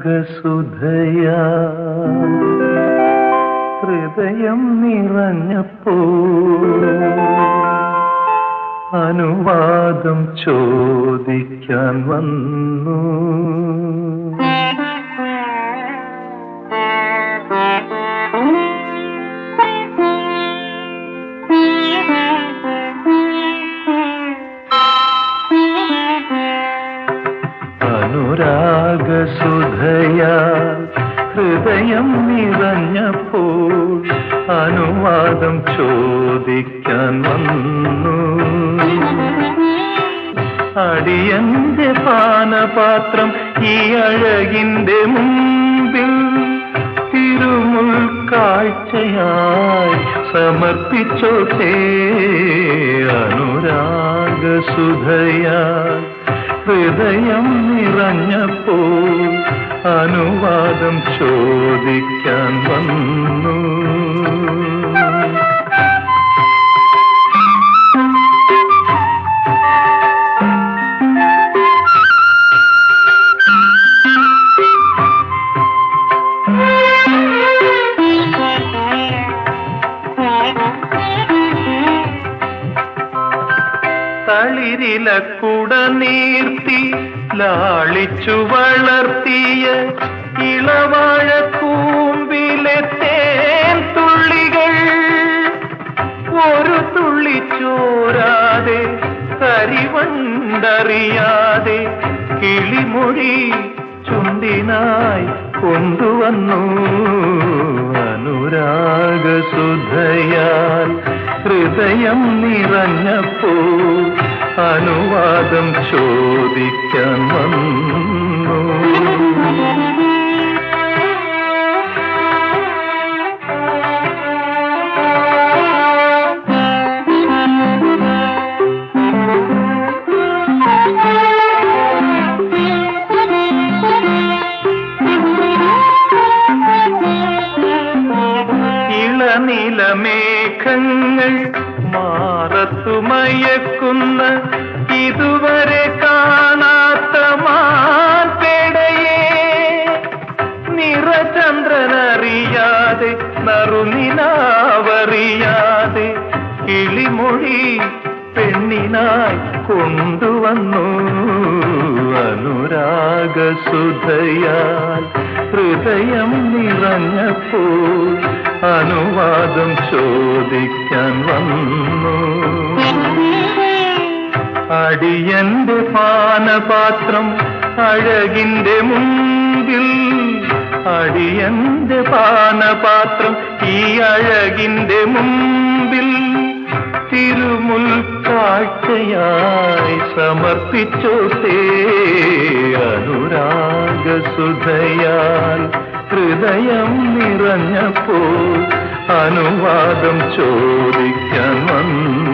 അനുരാഗസുധയാ ഹൃദയം നിറഞ്ഞപ്പോ അനുവാദം ചോദിക്കാൻ വന്നു. ഹൃദയം നിറഞ്ഞപ്പോൾ അനുവാദം ചോദിക്കാൻ വന്നു. അടിയന്റെ പാനപാത്രം ഈ അഴകിന്റെ മുമ്പിൽ തിരുമുൽ കാഴ്ചയായി സമർപ്പിച്ചോട്ടേ അനുരാഗസുധയ ഹൃദയം നിറഞ്ഞപ്പോൾ അനുവാദം ചോദിക്കാൻ വന്നു. തളിരില കുട നീർത്തി ലാളിച്ചു വളർത്തിയ ഇളവാഴ കൂമ്പിലെ തേൻ തുള്ളികൾ. ഒരു തുള്ളി ചോരാതെ കരിവണ്ടറിയാതെ കിളിമൊഴി ചുണ്ടിനായി കൊണ്ടുവന്നു. അനുരാഗസുധയാൽ ഹൃദയം നിറഞ്ഞപ്പോ അനുവാദം ചോദിക്കാൻ വന്നു. ഇളനിലമേഘങ്ങൾ മാറത്തുമയക്കുന്ന ഇതുവരെ കാണാത്ത മാൻപേടയെ. നിറചന്ദ്രനറിയാതെ നറുനിലാവറിയാതെ കിളിമൊഴി പെണ്ണിനായി കൊണ്ടുവന്നു. അനുരാഗസുധയാൽ ഹൃദയം നിറഞ്ഞപ്പോൾ അനുവാദം ചോദിക്കാൻ വന്നു. അടിയന്റെ പാനപാത്രം അഴകിന്റെ മുമ്പിൽ. അടിയന്റെ പാനപാത്രം ഈ അഴകിന്റെ മുമ്പിൽ. തിരുമുൽ കാഴ്ചയായി സമർപ്പിച്ചോട്ടേ അനുരാഗസുധയാൽ. ഹൃദയം നിറഞ്ഞപ്പോൾ അനുവാദം ചോദിക്കാൻ വന്നു.